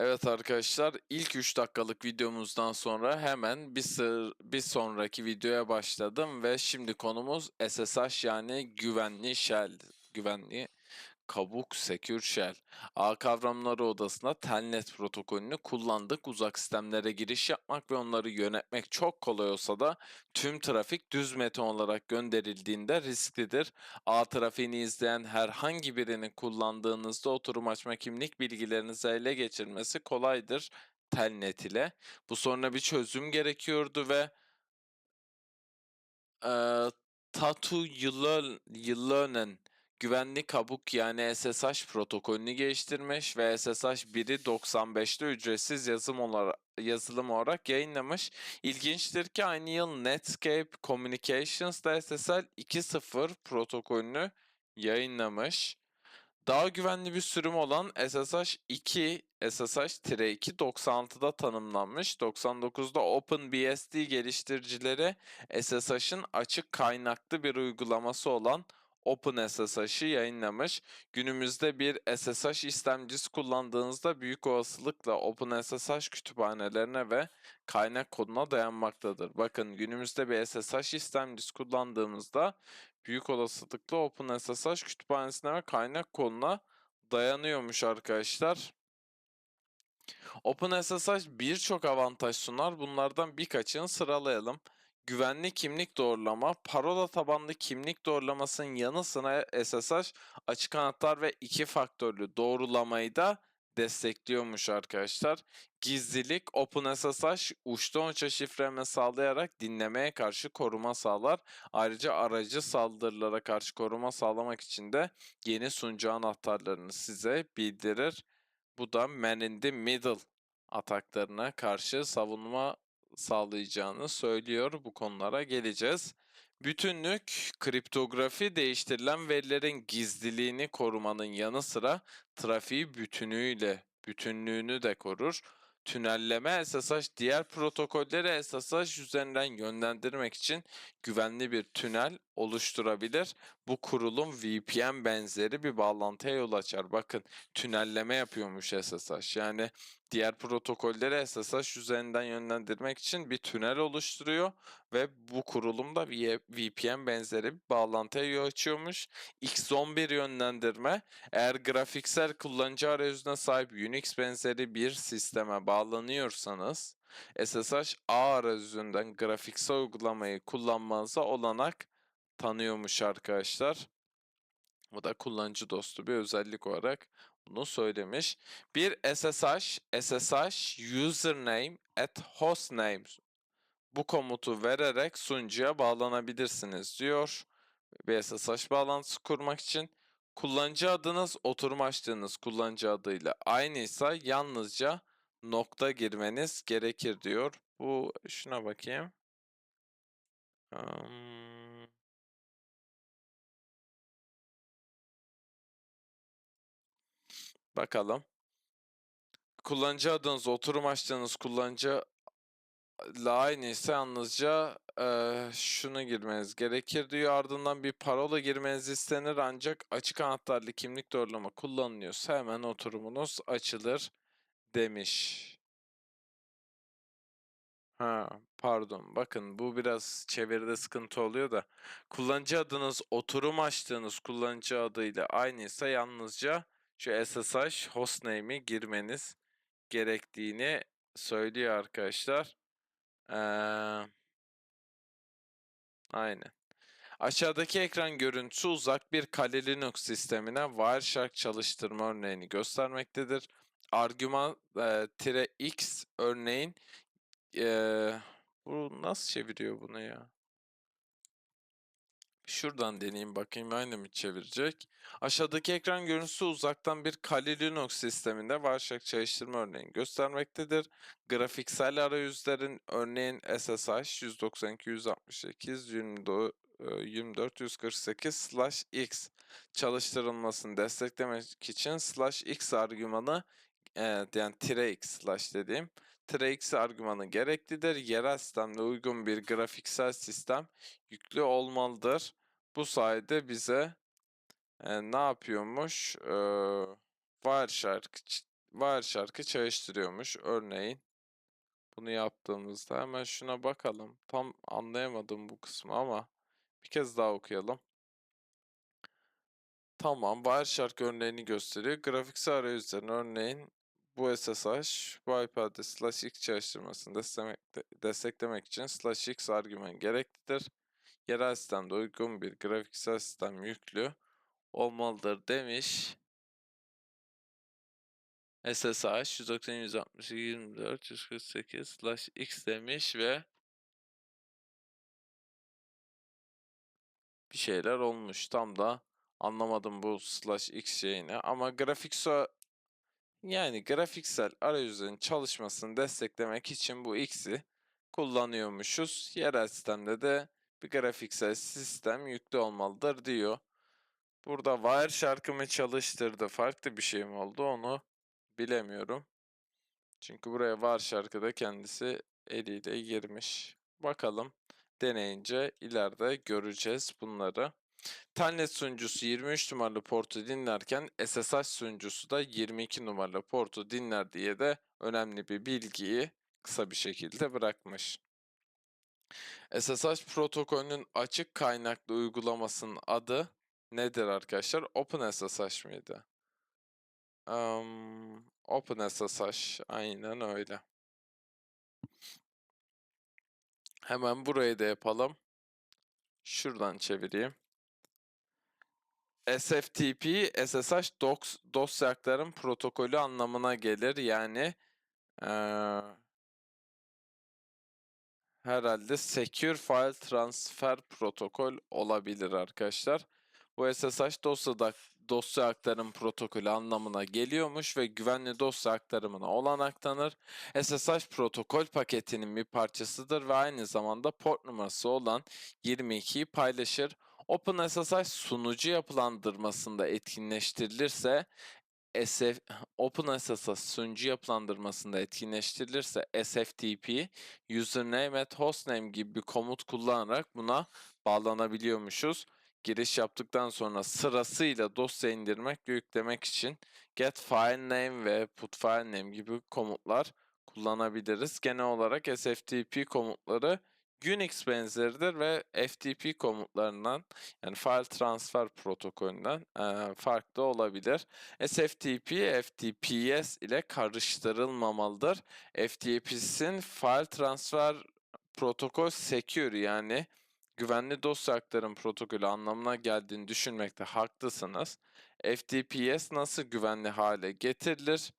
Evet arkadaşlar ilk 3 dakikalık videomuzdan sonra hemen bir, sır, bir sonraki videoya başladım ve şimdi konumuz SSH yani güvenli shell, güvenli kabuk secure shell. Ağ kavramları odasında telnet protokolünü kullandık. Uzak sistemlere giriş yapmak ve onları yönetmek çok kolay olsa da tüm trafik düz metin olarak gönderildiğinde risklidir. ağ trafiğini izleyen herhangi birini kullandığınızda oturum açma kimlik bilgilerinizi ele geçirmesi kolaydır telnet ile. Bu soruna bir çözüm gerekiyordu ve eee Tatu Yılönen güvenli kabuk yani SSH protokolünü geliştirmiş ve SSH 1'i 95'te ücretsiz yazım olarak, yazılım olarak yayınlamış. İlginçtir ki aynı yıl Netscape Communications da SSL 2.0 protokolünü yayınlamış. Daha güvenli bir sürüm olan SSH 2, SSH-2 96'da tanımlanmış. 99'da OpenBSD geliştiricileri SSH'ın açık kaynaklı bir uygulaması olan OpenSSH'ı yayınlamış. Günümüzde bir SSH istemcisi kullandığınızda büyük olasılıkla OpenSSH kütüphanelerine ve kaynak koduna dayanmaktadır. Bakın günümüzde bir SSH istemcisi kullandığımızda büyük olasılıkla OpenSSH kütüphanesine ve kaynak koduna dayanıyormuş arkadaşlar. OpenSSH birçok avantaj sunar. Bunlardan birkaçını sıralayalım güvenli kimlik doğrulama, parola tabanlı kimlik doğrulamasının yanı sıra SSH açık anahtar ve iki faktörlü doğrulamayı da destekliyormuş arkadaşlar. Gizlilik OpenSSH uçtan uça şifreleme sağlayarak dinlemeye karşı koruma sağlar. Ayrıca aracı saldırılara karşı koruma sağlamak için de yeni sunucu anahtarlarını size bildirir. Bu da man in the middle ataklarına karşı savunma sağlayacağını söylüyor. Bu konulara geleceğiz. Bütünlük, kriptografi değiştirilen verilerin gizliliğini korumanın yanı sıra trafiği bütünüyle bütünlüğünü de korur. Tünelleme SSH diğer protokolleri SSH üzerinden yönlendirmek için güvenli bir tünel oluşturabilir. Bu kurulum VPN benzeri bir bağlantıya yol açar. Bakın tünelleme yapıyormuş SSH. Yani diğer protokolleri SSH üzerinden yönlendirmek için bir tünel oluşturuyor ve bu kurulumda VPN benzeri bir bağlantıya yol açıyormuş. X11 yönlendirme eğer grafiksel kullanıcı arayüzüne sahip Unix benzeri bir sisteme bağlanıyorsanız SSH ağ arayüzünden grafiksel uygulamayı kullanmanıza olanak tanıyormuş arkadaşlar. Bu da kullanıcı dostu bir özellik olarak bunu söylemiş. Bir SSH, SSH username at hostname bu komutu vererek sunucuya bağlanabilirsiniz diyor. Bir SSH bağlantısı kurmak için kullanıcı adınız oturum açtığınız kullanıcı adıyla aynıysa yalnızca nokta girmeniz gerekir diyor. Bu şuna bakayım. Um, bakalım. Kullanıcı adınız, oturum açtığınız kullanıcı ile aynı ise yalnızca e, şunu girmeniz gerekir diyor. Ardından bir parola girmeniz istenir ancak açık anahtarlı kimlik doğrulama kullanılıyorsa hemen oturumunuz açılır demiş. Ha, pardon. Bakın bu biraz çeviride sıkıntı oluyor da. Kullanıcı adınız oturum açtığınız kullanıcı adıyla aynıysa yalnızca şu SSH hostname'i girmeniz gerektiğini söylüyor arkadaşlar. Ee, aynen. Aşağıdaki ekran görüntüsü uzak bir Kali Linux sistemine Wireshark çalıştırma örneğini göstermektedir. Argüman e, x örneğin ee, bu nasıl çeviriyor bunu ya? Şuradan deneyeyim bakayım aynı mı çevirecek. Aşağıdaki ekran görüntüsü uzaktan bir Kali Linux sisteminde Wireshark çalıştırma örneğini göstermektedir. Grafiksel arayüzlerin örneğin SSH 192 168 24 148 x çalıştırılmasını desteklemek için slash x argümanı yani tire x slash dediğim Trax argümanı gereklidir. Yerel sistemde uygun bir grafiksel sistem yüklü olmalıdır. Bu sayede bize e, ne yapıyormuş? E, Wireshark Wireshark'ı çalıştırıyormuş. Örneğin bunu yaptığımızda hemen şuna bakalım. Tam anlayamadım bu kısmı ama bir kez daha okuyalım. Tamam, Wireshark örneğini gösteriyor. Grafiksel arayüzlerin örneğin bu SSH, adresi slash x çalıştırmasını desteklemek, desteklemek için slash x argüman gereklidir. Yerel sistemde uygun bir grafiksel sistem yüklü olmalıdır demiş. SSH 190 162 24 148 slash x demiş ve bir şeyler olmuş. Tam da anlamadım bu slash x şeyini ama grafiksel yani grafiksel arayüzün çalışmasını desteklemek için bu x'i kullanıyormuşuz. Yerel sistemde de bir grafiksel sistem yüklü olmalıdır diyor. Burada Wireshark'ımı çalıştırdı. Farklı bir şey mi oldu onu bilemiyorum. Çünkü buraya Wireshark'ı da kendisi eliyle girmiş. Bakalım deneyince ileride göreceğiz bunları. Telnet sunucusu 23 numaralı portu dinlerken SSH sunucusu da 22 numaralı portu dinler diye de önemli bir bilgiyi kısa bir şekilde bırakmış. SSH protokolünün açık kaynaklı uygulamasının adı nedir arkadaşlar? OpenSSH mıydı? Um, OpenSSH aynen öyle. Hemen burayı da yapalım. Şuradan çevireyim. SFTP, SSH docs, dosya aktarım protokolü anlamına gelir. Yani eee, herhalde Secure File Transfer Protokol olabilir arkadaşlar. Bu SSH dosyada, dosya aktarım protokolü anlamına geliyormuş ve güvenli dosya aktarımına olanak tanır. SSH protokol paketinin bir parçasıdır ve aynı zamanda port numarası olan 22'yi paylaşır. OpenSSH sunucu yapılandırmasında etkinleştirilirse SF OpenSSH sunucu yapılandırmasında etkinleştirilirse SFTP username at hostname gibi bir komut kullanarak buna bağlanabiliyormuşuz. Giriş yaptıktan sonra sırasıyla dosya indirmek ve yüklemek için get file name ve put file name gibi komutlar kullanabiliriz. Genel olarak SFTP komutları Unix benzeridir ve FTP komutlarından yani file transfer protokolünden eee, farklı olabilir. SFTP, FTPS ile karıştırılmamalıdır. FTPS'in file transfer protokol secure yani güvenli dosya aktarım protokolü anlamına geldiğini düşünmekte haklısınız. FTPS nasıl güvenli hale getirilir?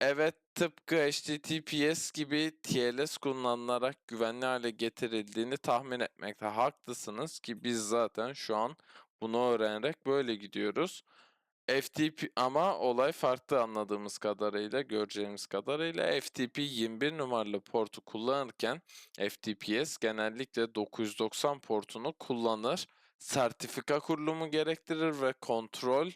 Evet, tıpkı HTTPS gibi TLS kullanılarak güvenli hale getirildiğini tahmin etmekte haklısınız ki biz zaten şu an bunu öğrenerek böyle gidiyoruz. FTP ama olay farklı anladığımız kadarıyla, göreceğimiz kadarıyla FTP 21 numaralı portu kullanırken FTPS genellikle 990 portunu kullanır. Sertifika kurulumu gerektirir ve kontrol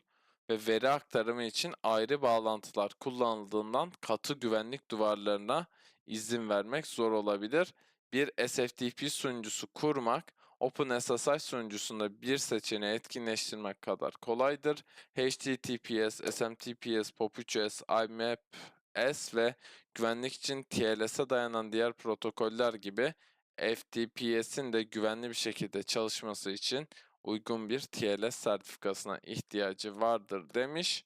ve veri aktarımı için ayrı bağlantılar kullanıldığından katı güvenlik duvarlarına izin vermek zor olabilir. Bir SFTP sunucusu kurmak OpenSSH sunucusunda bir seçeneği etkinleştirmek kadar kolaydır. HTTPS, SMTPS, POP3S, IMAP-S ve güvenlik için TLS'e dayanan diğer protokoller gibi FTPS'in de güvenli bir şekilde çalışması için uygun bir TLS sertifikasına ihtiyacı vardır demiş.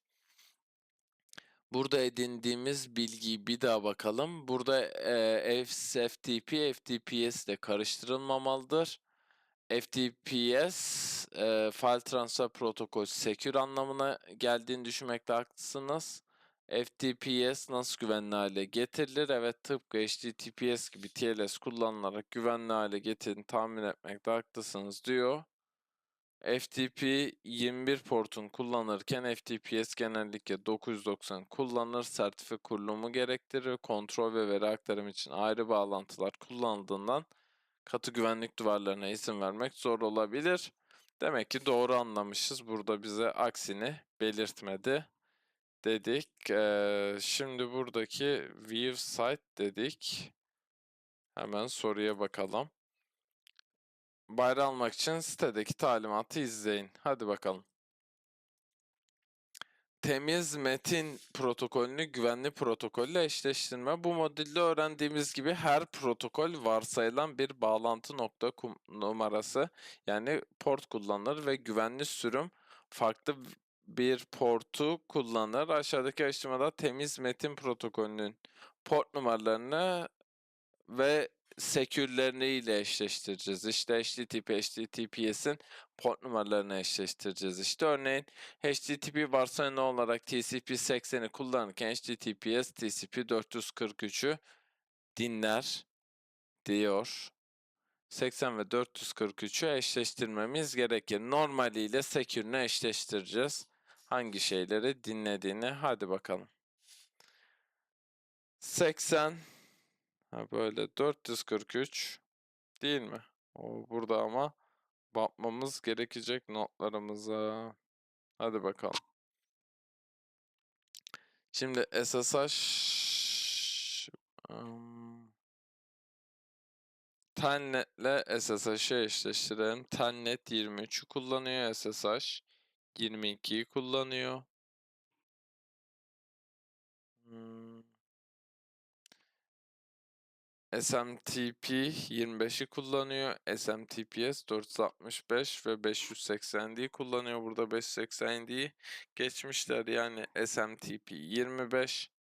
Burada edindiğimiz bilgiyi bir daha bakalım. Burada e, FTP, FTPS ile karıştırılmamalıdır. FTPS, e, File Transfer Protokol Secure anlamına geldiğini düşünmekte haklısınız. FTPS nasıl güvenli hale getirilir? Evet tıpkı HTTPS gibi TLS kullanılarak güvenli hale getirin tahmin etmekte haklısınız diyor. FTP 21 portun kullanırken FTPS genellikle 990 kullanılır. Sertifika kurulumu gerektirir. Kontrol ve veri aktarım için ayrı bağlantılar kullanıldığından katı güvenlik duvarlarına izin vermek zor olabilir. Demek ki doğru anlamışız. Burada bize aksini belirtmedi dedik. Ee, şimdi buradaki view site dedik. Hemen soruya bakalım. Bayrağı almak için sitedeki talimatı izleyin. Hadi bakalım. temiz metin protokolünü güvenli protokolle eşleştirme. Bu modülde öğrendiğimiz gibi her protokol varsayılan bir bağlantı nokta numarası yani port kullanılır ve güvenli sürüm farklı bir portu kullanır. Aşağıdaki aşamada temiz metin protokolünün port numaralarını ve sekürleriyle eşleştireceğiz. İşte HTTP, HTTPS'in port numaralarını eşleştireceğiz. İşte örneğin HTTP varsayılı olarak TCP/80'i kullanırken HTTPS TCP 443'ü dinler diyor. 80 ve 443'ü eşleştirmemiz gerekir. Normaliyle Secure'ünü eşleştireceğiz. Hangi şeyleri dinlediğini hadi bakalım. 80 ha böyle 443 değil mi? O burada ama bakmamız gerekecek notlarımıza. Hadi bakalım. Şimdi SSH ım, Telnet'le SSH'ı eşleştirelim. Telnet 23'ü kullanıyor SSH. 22'yi kullanıyor. Hmm. SMTP 25'i kullanıyor. SMTPS 465 ve 580'yi kullanıyor. Burada 580'yi geçmişler. Yani SMTP 25,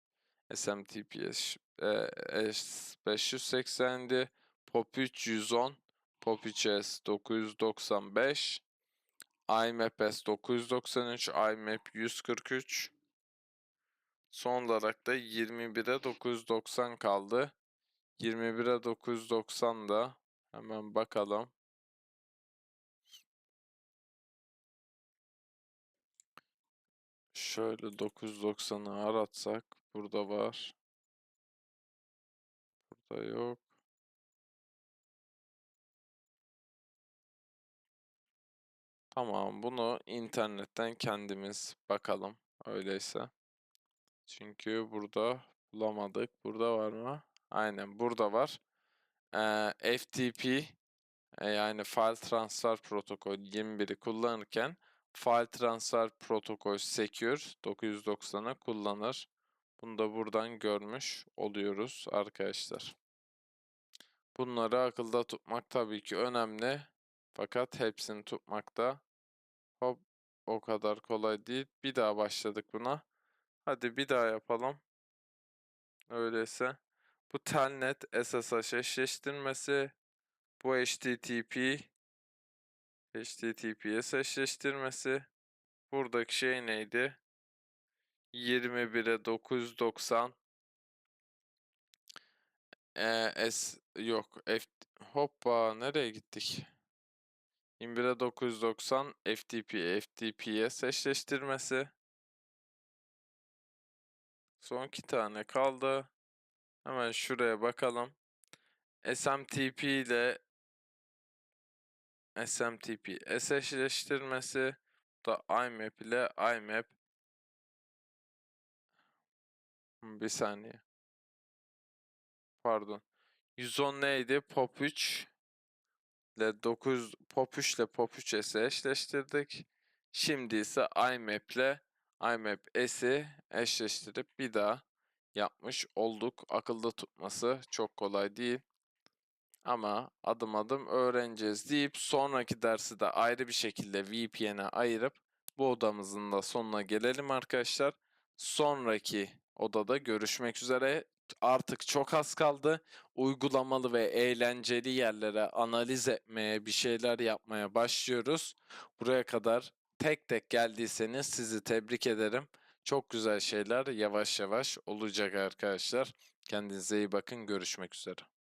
SMTPS e, S 580'di. POP 3 110, POP 3S 995, IMAP-S 993, IMAP 143. Son olarak da 21'e 990 kaldı. 21'e 990 da hemen bakalım. Şöyle 990'ı aratsak burada var. Burada yok. Tamam bunu internetten kendimiz bakalım öyleyse. Çünkü burada bulamadık. Burada var mı? Aynen burada var. Ee, FTP e, yani File Transfer Protocol 21'i kullanırken File Transfer Protocol Secure 990'ı kullanır. Bunu da buradan görmüş oluyoruz arkadaşlar. Bunları akılda tutmak tabii ki önemli. Fakat hepsini tutmak da hop o kadar kolay değil. Bir daha başladık buna. Hadi bir daha yapalım. Öyleyse. Bu Telnet SSH eşleştirmesi. Bu HTTP HTTPS eşleştirmesi. Buradaki şey neydi? 21'e 990 ee, S yok F hoppa nereye gittik? 21'e 990 FTP FTPS eşleştirmesi. Son iki tane kaldı. Hemen şuraya bakalım. SMTP ile SMTP eşleştirmesi. Da IMAP ile IMAP. Bir saniye. Pardon. 110 neydi? POP 3 ile 9 POP 3 ile POP 3 S'i eşleştirdik. Şimdi ise IMAP ile IMAP S'i eşleştirip bir daha yapmış olduk. Akılda tutması çok kolay değil. Ama adım adım öğreneceğiz deyip sonraki dersi de ayrı bir şekilde VPN'e ayırıp bu odamızın da sonuna gelelim arkadaşlar. Sonraki odada görüşmek üzere. Artık çok az kaldı. Uygulamalı ve eğlenceli yerlere analiz etmeye, bir şeyler yapmaya başlıyoruz. Buraya kadar tek tek geldiyseniz sizi tebrik ederim. Çok güzel şeyler yavaş yavaş olacak arkadaşlar. Kendinize iyi bakın. Görüşmek üzere.